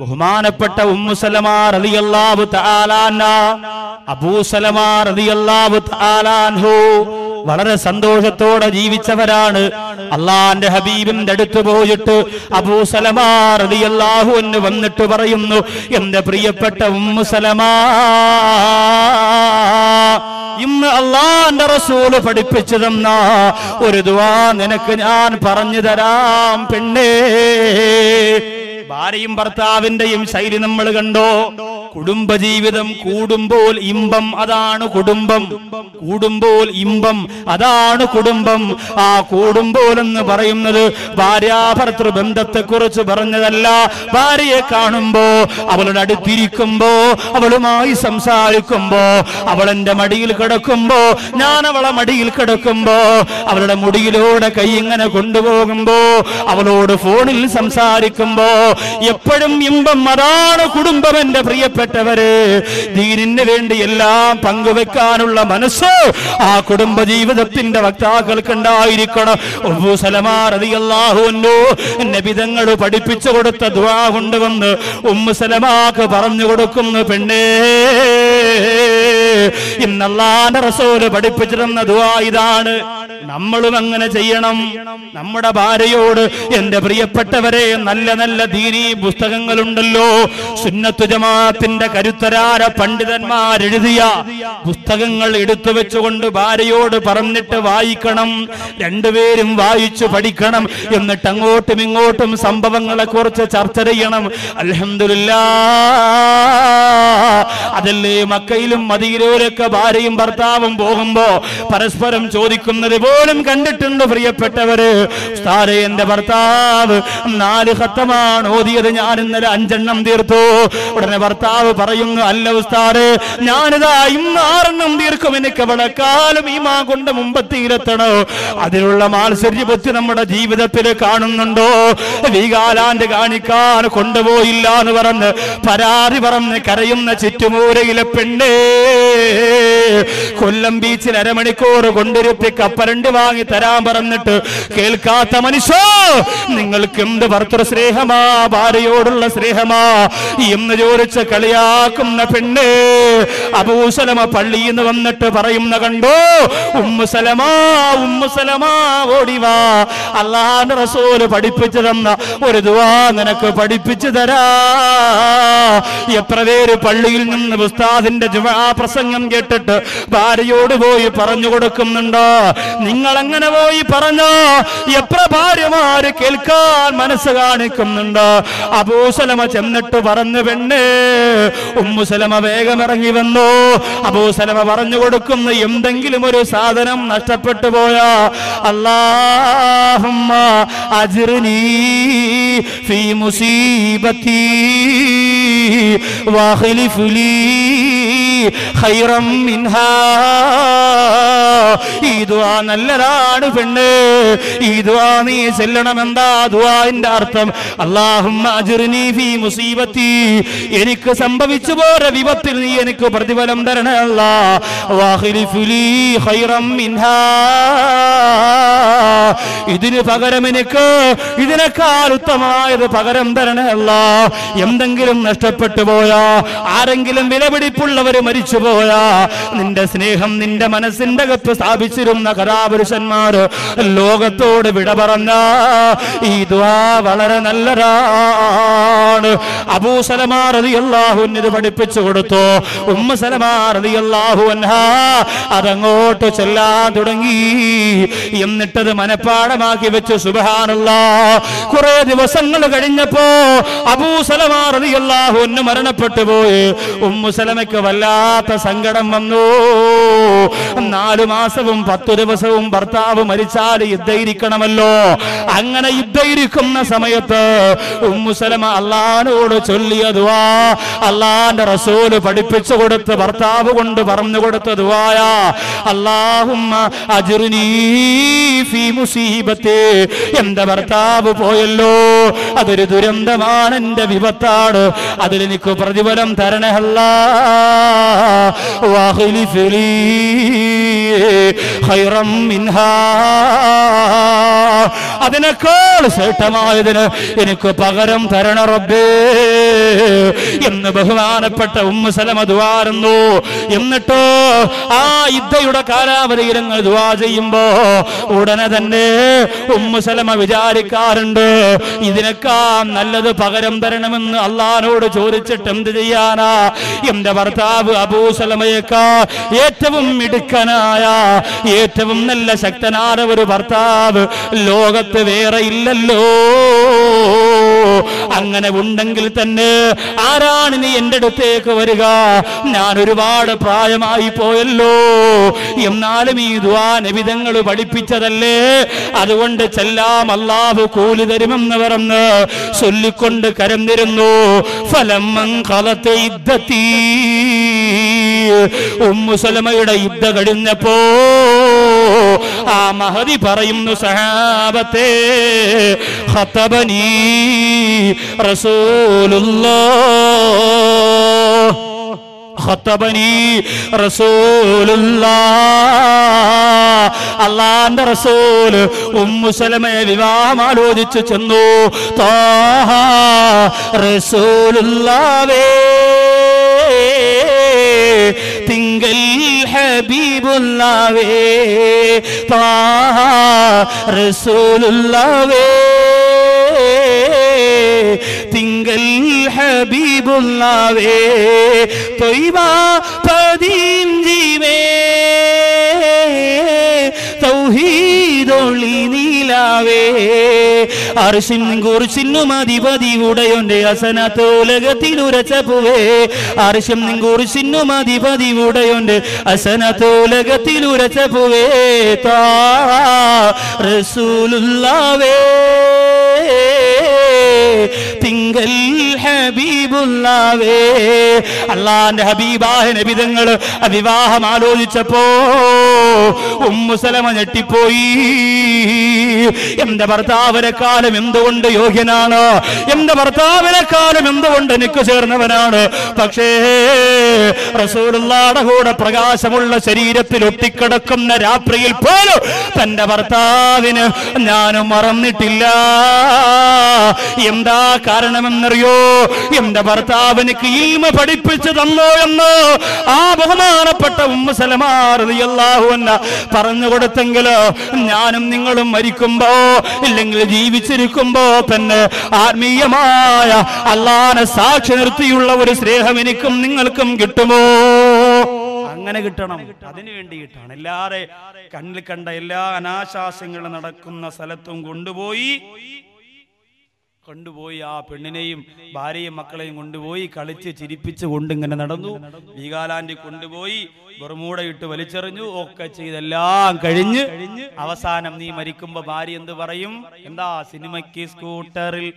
ബഹുമാനപ്പെട്ട ഉമ്മുസലമാ റളിയല്ലാഹു തആലാന അബൂസലമാ റളിയല്ലാഹു തആലാൻഹു വളരെ സന്തോഷത്തോടെ ജീവിച്ചവരാണ്. അള്ളാന്റെ ഹബീബിന്റെ അടുത്ത് പോയിട്ട് അബൂസലമാറിയാഹു എന്ന് വന്നിട്ട് പറയുന്നു എന്റെ പ്രിയപ്പെട്ട ഉമ്മുസലമാ ഇന്ന് അള്ളാന്റെ റസൂൽ പഠിപ്പിച്ചു തന്ന ഒരു ദുവാ നിനക്ക് ഞാൻ പറഞ്ഞു തരാം പെണ്ണേ. ഭാര്യയും ഭർത്താവിന്റെയും ശൈലി നമ്മൾ കണ്ടോ? കുടുംബജീവിതം കൂടുമ്പോൾ ഇമ്പം അതാണ് കുടുംബം. കൂടുമ്പോൾ ഇമ്പം അതാണ് കുടുംബം. ആ കൂടുമ്പോൾ എന്ന് പറയുന്നത് ഭാര്യാഭർത്തൃ ബന്ധത്തെ കുറിച്ച് പറഞ്ഞതല്ല. ഭാര്യയെ കാണുമ്പോ അവളുടെ അടുത്തിരിക്കുമ്പോ അവളുമായി സംസാരിക്കുമ്പോ അവളെന്റെ മടിയിൽ കിടക്കുമ്പോ ഞാൻ അവളെ മടിയിൽ കിടക്കുമ്പോ അവളുടെ മുടിയിലൂടെ കൈ ഇങ്ങനെ കൊണ്ടുപോകുമ്പോ അവളോട് ഫോണിൽ സംസാരിക്കുമ്പോ എപ്പോഴും ഇമ്പം അതാണ് കുടുംബം എന്റെ പ്രിയപ്പെട്ടവര്. ദീനിന് വേണ്ടി എല്ലാം പങ്കുവെക്കാനുള്ള മനസ്സ് ആ കുടുംബ ജീവിതത്തിന്റെ വക്താക്കൾക്ക് ഉണ്ടായിരിക്കണം നബിതങ്ങൾ പഠിപ്പിച്ചു കൊടുത്ത ദുആ കൊണ്ടുവന്ന് ഉമ്മു സലമാക്ക് പറഞ്ഞു കൊടുക്കുന്നു. പെണ്ണേ ഇന്നല്ലാന്റെ റസോൽ പഠിപ്പിച്ചിരുന്ന ദുവാ ഇതാണ്. നമ്മളും അങ്ങനെ ചെയ്യണം. നമ്മുടെ ഭാര്യയോട് എന്റെ പ്രിയപ്പെട്ടവരെ നല്ല നല്ല ദീനീ പുസ്തകങ്ങളുണ്ടല്ലോ. സുന്നത്തു ജമാഅത്തിന്റെ കരുത്തരാര പണ്ഡിതന്മാരെഴുതിയ പുസ്തകങ്ങൾ എടുത്തു വെച്ചുകൊണ്ട് ഭാര്യയോട് പറഞ്ഞിട്ട് വായിക്കണം. രണ്ടുപേരും വായിച്ചു പഠിക്കണം. എന്നിട്ട് അങ്ങോട്ടും ഇങ്ങോട്ടും സംഭവങ്ങളെ കുറിച്ച് ചർച്ച ചെയ്യണം. അൽഹംദുലില്ലാ. അതല്ലേ മക്കയിലും മദീനയിലൊക്കെ ഭാര്യയും ഭർത്താവും പോകുമ്പോ പരസ്പരം ചോദിക്കുന്നത് കണ്ടിട്ടുണ്ട് പ്രിയപ്പെട്ടവര്? എന്റെ ഭർത്താവ് നാല് ഹത്തമാണ് ഓതിയത്. ഞാൻ ഇന്നലെ അഞ്ചെണ്ണം തീർത്തു. ഉടനെ ഭർത്താവ് പറയുന്നു അല്ല ഉസ്താദ് ഞാനിതാ ഇന്ന് ആറെണ്ണം തീർക്കും. എനിക്ക് വളക്കാലം ഈ മാ കൊണ്ട് മുമ്പത്തിയിലെത്തണോ അതിനുള്ള മാത്സര്യ ബുദ്ധി നമ്മുടെ ജീവിതത്തിൽ കാണുന്നുണ്ടോ? വീകാലാന്റെ കാണിക്കാൻ കൊണ്ടുപോയില്ല എന്ന് പറഞ്ഞ് പരാതി പറഞ്ഞ് കരയുന്ന ചുറ്റുമൂരയിലെ പെണ്ണേ കൊല്ലം ബീച്ചിൽ അരമണിക്കൂർ കൊണ്ടിരുത്തി കപ്പലണ്ടി വാങ്ങി തരാൻ പറഞ്ഞിട്ട് കേൾക്കാത്ത മനുഷ്യ നിങ്ങൾക്ക് എന്ത് ഭർത്തൃ സ്നേഹമാ ഭാര്യയോടുള്ള സ്നേഹമാ? എന്ന് ചോദിച്ച് കളിയാക്കുന്ന പെണ്ണ് അബൂസലമ പള്ളിയിൽ നിന്ന് വന്നിട്ട് പറയുന്ന കണ്ടോ? ഉമ്മുസലമാ ഉമ്മുസലമാ ഓടിവാ അള്ളാന്റെ റസൂൽ പഠിപ്പിച്ചു തന്ന ഒരു ദുവാ നിനക്ക് പഠിപ്പിച്ചു തരാ. എത്ര പേര് പള്ളിയിൽ നിന്ന് ഉസ്താദിന്റെ പ്രസംഗം കേട്ടിട്ട് ഭാര്യയോട് പോയി പറഞ്ഞു കൊടുക്കുന്നുണ്ടോ? നിങ്ങൾ അങ്ങനെ പോയി പറഞ്ഞോ? എത്ര ഭാര്യമാര് കേൾക്കാൻ മനസ്സ് കാണിക്കുന്നുണ്ട്? അബൂസലമ ചെന്നിട്ട് പറഞ്ഞു പെണ്ണേ ഉമ്മുസലമ വേഗം ഇറങ്ങി വന്നു. അബൂസലമ പറഞ്ഞു കൊടുക്കുന്ന എന്തെങ്കിലും ഒരു സാധനം നഷ്ടപ്പെട്ടു പോയാ അല്ലാഹുമ്മ ഫീ ഖൈറം മിൻഹാ. ഈ ദുആ നല്ലതാണ് പെണ്ണ്. ഈ ദുആ നീ ചെല്ലണം എന്താ ദുആന്റെ അർത്ഥം അല്ലാഹുമ്മ ഫീ മുസീബത്തി. എനിക്ക് സംഭവിച്ചു പോര വിപത്തിൽ നീ എനിക്ക് പ്രതിഫലം തരണേ അല്ലാ വാഖ്ലിഫ് ലീ ഖൈറം മിൻഹാ. ഇതിന് പകരം എനിക്ക് ഇതിനേക്കാൾ ഉത്തമായത് പകരം തരണമല്ല എന്തെങ്കിലും നഷ്ടപ്പെട്ടു പോയാ ആരെങ്കിലും വിലപിടിപ്പുള്ളവർ മരിച്ചു പോയാ നിന്റെ സ്നേഹം നിന്റെ മനസ്സിന്റെ അകത്ത് സ്ഥാപിച്ചിരുന്ന കഥാപുരുഷന്മാർ ലോകത്തോട് വിട പറഞ്ഞ ഈ ദ്വാ വളരെ നല്ലതാണ്. അബൂസലമാർ അള്ളാഹുൻ ഇത് പഠിപ്പിച്ചു കൊടുത്തു. ഉമ്മ സലമാർ അതങ്ങോട്ട് ചെല്ലാൻ തുടങ്ങി. എന്നിട്ടത് മനപ്പാടമാക്കി വെച്ച് സുബഹാനുള്ള കുറെ ദിവസങ്ങൾ കഴിഞ്ഞപ്പോ അബൂസലമാറിയല്ലാഹു മരണപ്പെട്ടു പോയി. ഉമ്മുസലമയ്ക്ക് വല്ലാത്ത സങ്കടം വന്നു. നാലു മാസവും പത്തു ദിവസവും ഭർത്താവ് മരിച്ചാൽ യുദ്ധയിരിക്കണമല്ലോ. അങ്ങനെ യുദ്ധയിരിക്കുന്ന സമയത്ത് ഉമ്മുസലമ അള്ളഹാനോട് ചൊല്ലിയതുവാ അള്ളാന്റെ റസൂൽ പഠിപ്പിച്ചു കൊടുത്ത് ഭർത്താവ് കൊണ്ട് പറഞ്ഞു കൊടുത്തതുവായ അള്ളാഹുമ്മ മുസീബത്തെ എന്റെ ഭർത്താവ് പോയല്ലോ? അതൊരു ദുരന്തമാണ് എന്റെ വിപത്താണ് അതിലെനിക്ക് പ്രതിഫലം തരണഹല്ല. അതിനേക്കാൾ ശ്രേഷ്ഠമായതിന് എനിക്ക് പകരം തരണ റബ്ബേ. എന്ന് ബഹുമാനപ്പെട്ട ഉമ്മ സലമ ദുവാറുന്നു എന്നിട്ടോ ആ ഇദ്ദയുടെ കാലാവധിയിൽ നിങ്ങൾ ദുവാ ചെയ്യുമ്പോ ഉടനെ തന്നെ ഉമ്മ സലമ വിചാരിക്കാറുണ്ട്. ഇതിനേക്കാൾ നല്ലത് പകരം തരണമെന്ന് അള്ളഹാനോട് ചോദിച്ചിട്ട് എന്ത് ചെയ്യാനാ? എന്റെ ഭർത്താവ് അബൂസലമയേക്കാ ഏറ്റവും മിടുക്കനായ ഏറ്റവും നല്ല ശക്തനായ ഒരു ഭർത്താവ് ലോകത്ത് വേറെ ഇല്ലല്ലോ. അങ്ങനെ ഉണ്ടെങ്കിൽ തന്നെ ആരാണ് നീ എന്റെ അടുത്തേക്ക് വരിക? ഞാൻ ഒരുപാട് പ്രായമായി പോയല്ലോ. എന്നാലും ഈ ദ്വാ നബിതങ്ങൾ പഠിപ്പിച്ചതല്ലേ? അതുകൊണ്ട് ചെല്ലാം അല്ലാഹു കൂലി തരുമെന്ന് പറഞ്ഞ് ചൊല്ലിക്കൊണ്ട് കരന്നിരുന്നു. ഫലം കലത്തെ യുദ്ധത്തീ ഉമ്മുസലമയുടെ യുദ്ധ കഴിഞ്ഞപ്പോ ആ മഹതി പറയുന്നു സഹാബത്തെ റസൂലുള്ളാ അള്ളാന്റെ റസൂൽ ഉമ്മു സലമയെ വിവാഹം ആലോചിച്ചു ചെന്നു താഹ തിങ്കൽ ഹബീബുല്ലാവേ താഹ റസൂലുല്ലാവേ തിങ്കൽ ഹബീബുല്ലാവേ തൊയ്വാ പദീം നീലാവേ അർശിൻ കുറിച്ചിന്നു മതിപതി ഉടയൊന്റെ അസനത്തോലകത്തിലുരച്ചപ്പുവേ അർശം കുറിച്ചിന്നു മതിപതി ഉടയൊന്റെ അസനത്തോലകത്തിലുരച്ചപ്പുവേ താ റസൂലുള്ളാവേ തിങ്കൽ ഹബീബുല്ലാവേ. അള്ളാന്റെ ഹബീബായ നബിതങ്ങൾ വിവാഹം ആലോചിച്ചപ്പോ ഉമ്മുസലമ ഞെട്ടിപ്പോയി. എന്റെ ഭർത്താവിനെക്കാലം എന്തുകൊണ്ട് യോഗ്യനാണ്? എന്റെ ഭർത്താവിനെക്കാലം എന്തുകൊണ്ട് എനിക്ക് ചേർന്നവനാണ്? പക്ഷേ റസൂലുള്ളാടെ കൂടെ പ്രകാശമുള്ള ശരീരത്തിൽ ഒട്ടിക്കിടക്കുന്ന രാത്രിയിൽ പോലും തന്റെ ഭർത്താവിന് ഞാനും മറന്നിട്ടില്ല. എന്താ കാരണമെന്നറിയോ? എന്റെ ഭർത്താവ് എനിക്ക് ഇൽമ പഠിപ്പിച്ചു തന്നോ എന്ന് ആ ബഹുമാനപ്പെട്ട ഉമ്മസലമാറിയാഹു എന്ന പറഞ്ഞു കൊടുത്തെങ്കിലോ ഞാനും നിങ്ങളും മരിക്കുമ്പോ ഇല്ലെങ്കിൽ ജീവിച്ചിരിക്കുമ്പോ തന്നെ ആത്മീയമായ അള്ളാനെ സാക്ഷി നിർത്തിയുള്ള ഒരു സ്നേഹം എനിക്കും നിങ്ങൾക്കും കിട്ടുമോ? അങ്ങനെ കിട്ടണം. അതിനു വേണ്ടിയിട്ടാണ് എല്ലാരെ കണ്ണിൽ കണ്ട എല്ലാ അനാശാസ്യങ്ങളും നടക്കുന്ന സ്ഥലത്തും കൊണ്ടുപോയി കൊണ്ടുപോയി ആ പെണ്ണിനെയും ഭാര്യയും മക്കളെയും കൊണ്ടുപോയി കളിച്ച് ചിരിപ്പിച്ച് കൊണ്ട് ഇങ്ങനെ നടന്നു. വീഗാലാന്റി കൊണ്ടുപോയി ബർമൂടയിട്ട് വലിച്ചെറിഞ്ഞു. ഒക്കെ ചെയ്തെല്ലാം കഴിഞ്ഞ് അവസാനം നീ മരിക്കുമ്പോ ഭാര്യ എന്ത് പറയും? എന്താ സിനിമയ്ക്ക് സ്കൂട്ടറിൽ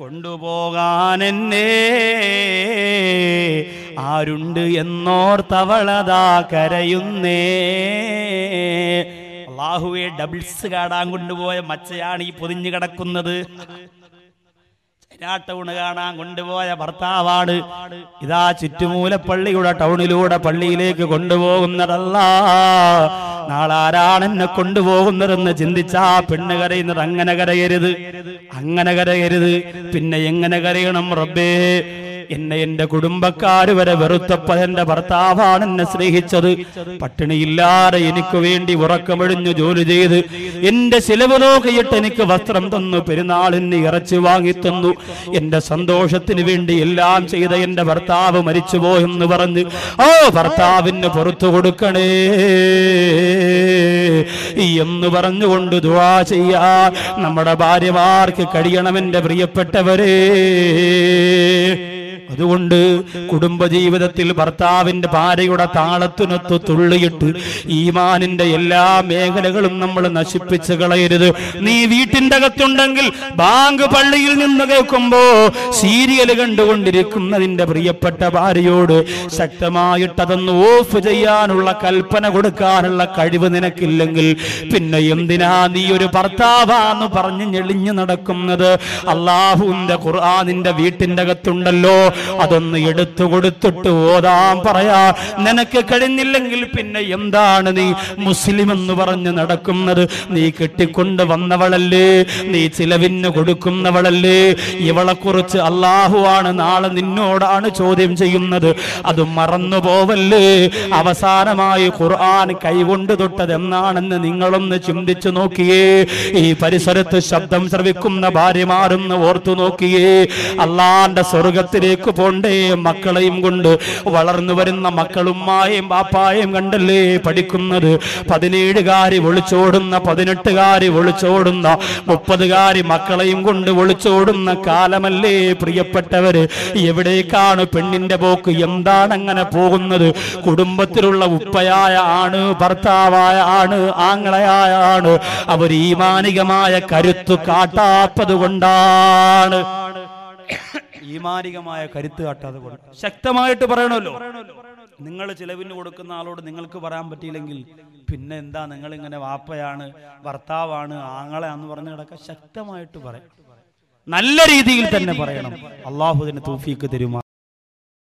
കൊണ്ടുപോകാൻ എന്നെ ആരുണ്ട് എന്നോർത്തവളതാ കരയുന്നേ? അള്ളാഹുവെ ഡബിൾസ് കാടാൻ കൊണ്ടുപോയ മച്ചയാണ് ഈ പൊതിഞ്ഞു കിടക്കുന്നത്. ടൗണ് കാണാൻ കൊണ്ടുപോയ ഭർത്താവാണ്. ഇതാ ചുറ്റുമൂല പള്ളിയുടെ ടൗണിലൂടെ പള്ളിയിലേക്ക് കൊണ്ടുപോകുന്നതല്ല. നാളെ ആരാണ് എന്നെ കൊണ്ടുപോകുന്നതെന്ന് ചിന്തിച്ചാ പെണ്ണ് കരയുന്നത് അങ്ങനെ കരയരുത്. അങ്ങനെ കരയരുത്. പിന്നെ എങ്ങനെ കരയണം റബ്ബേ? എന്നെ എന്റെ കുടുംബക്കാര് വരെ വെറുത്തപ്പോൾ എന്റെ ഭർത്താവാണ് എന്നെ സ്നേഹിച്ചത്. പട്ടിണിയില്ലാതെ എനിക്ക് വേണ്ടി ഉറക്കമൊഴിഞ്ഞു ജോലി ചെയ്ത് എന്റെ ചിലവ് നോക്കിയിട്ട് എനിക്ക് വസ്ത്രം തന്നു പെരുന്നാളിന് ഇറച്ചി വാങ്ങി തന്നു. എന്റെ സന്തോഷത്തിന് വേണ്ടി എല്ലാം ചെയ്ത എന്റെ ഭർത്താവ് മരിച്ചുപോയെന്ന് പറഞ്ഞ് ഓ ഭർത്താവിന് പുറത്തു കൊടുക്കണേ. എന്ന് പറഞ്ഞുകൊണ്ട് ദുവാ ചെയ്യാ. നമ്മുടെ ഭാര്യമാർക്ക് കഴിയണമെന്റെ പ്രിയപ്പെട്ടവരേ. അതുകൊണ്ട് കുടുംബജീവിതത്തിൽ ഭർത്താവിന്റെ ഭാര്യയുടെ താളത്തിനൊത്ത് തുള്ളിയിട്ട് ഈമാനിന്റെ എല്ലാ മേഖലകളും നമ്മൾ നശിപ്പിച്ച് കളയരുത്. നീ വീട്ടിന്റെ അകത്തുണ്ടെങ്കിൽ ബാങ്ക് പള്ളിയിൽ നിന്ന് കേൾക്കുമ്പോ സീരിയൽ കണ്ടുകൊണ്ടിരിക്കുന്നതിന്റെ പ്രിയപ്പെട്ട ഭാര്യയോട് ശക്തമായിട്ട് അതൊന്ന് ഓഫ് ചെയ്യാനുള്ള കൽപ്പന കൊടുക്കാനുള്ള കഴിവ് നിനക്കില്ലെങ്കിൽ പിന്നെ എന്തിനാ നീ ഒരു ഭർത്താവാന്ന് പറഞ്ഞ് ഞെളിഞ്ഞു നടക്കുന്നത്? അള്ളാഹുവിന്റെ ഖുർആാനിന്റെ വീട്ടിന്റെ അകത്തുണ്ടല്ലോ. അതൊന്ന് എടുത്തു കൊടുത്തിട്ട് ഓതാൻ പറയാ നിനക്ക് കഴിഞ്ഞില്ലെങ്കിൽ പിന്നെ എന്താണ് നീ മുസ്ലിം എന്ന് പറഞ്ഞ് നടക്കുന്നത്? നീ കെട്ടിക്കൊണ്ട് വന്നവളല്ലേ? നീ ചിലവിന് കൊടുക്കുന്നവളല്ലേ? ഇവളെ കുറിച്ച് അള്ളാഹുവാണ് നാളെ നിന്നോടാണ് ചോദ്യം ചെയ്യുന്നത്. അത് മറന്നു പോവല്ലേ? അവസാനമായി ഖുർആൻ കൈകൊണ്ട് തൊട്ടത് എന്നാണെന്ന് നിങ്ങളൊന്ന് ചിന്തിച്ചു നോക്കിയേ. ഈ പരിസരത്ത് ശബ്ദം ശ്രവിക്കുന്ന ഭാര്യമാരൊന്ന് ഓർത്തു നോക്കിയേ. അള്ളാന്റെ സ്വർഗത്തിലേക്ക് പോണ്ടേ മക്കളെയും കൊണ്ട് വളർന്നു വരുന്ന മക്കളുമ്മായും പാപ്പായും കണ്ടല്ലേ പഠിക്കുന്നത്? പതിനേഴുകാരി ഒളിച്ചോടുന്ന പതിനെട്ടുകാരി ഒളിച്ചോടുന്ന മുപ്പതുകാരി മക്കളെയും കൊണ്ട് ഒളിച്ചോടുന്ന കാലമല്ലേ പ്രിയപ്പെട്ടവര്? എവിടേക്കാണ് പെണ്ണിന്റെ പോക്ക്? എന്താണ് അങ്ങനെ പോകുന്നത്? കുടുംബത്തിലുള്ള ഉപ്പയായ ആണ് ഭർത്താവായ ആണ് ആങ്ങളയായ ആണ്. അവർ ഈമാനികമായ കരുത്തു കാട്ടാത്തത് കൊണ്ടാണ് ഈമാനികമായ കരുത്ത് കാട്ടാതെ കൊടുക്കും ശക്തമായിട്ട് പറയണമല്ലോ. നിങ്ങൾ ചിലവിന് കൊടുക്കുന്ന ആളോട് നിങ്ങൾക്ക് പറയാൻ പറ്റിയില്ലെങ്കിൽ പിന്നെ എന്താ നിങ്ങൾ ഇങ്ങനെ വാപ്പയാണ് ഭർത്താവാണ് ആങ്ങളയാന്ന് പറഞ്ഞ് കിടക്ക ശക്തമായിട്ട് പറയും നല്ല രീതിയിൽ തന്നെ പറയണം. അള്ളാഹുദിന് തൂഫീക്ക് തരുമാ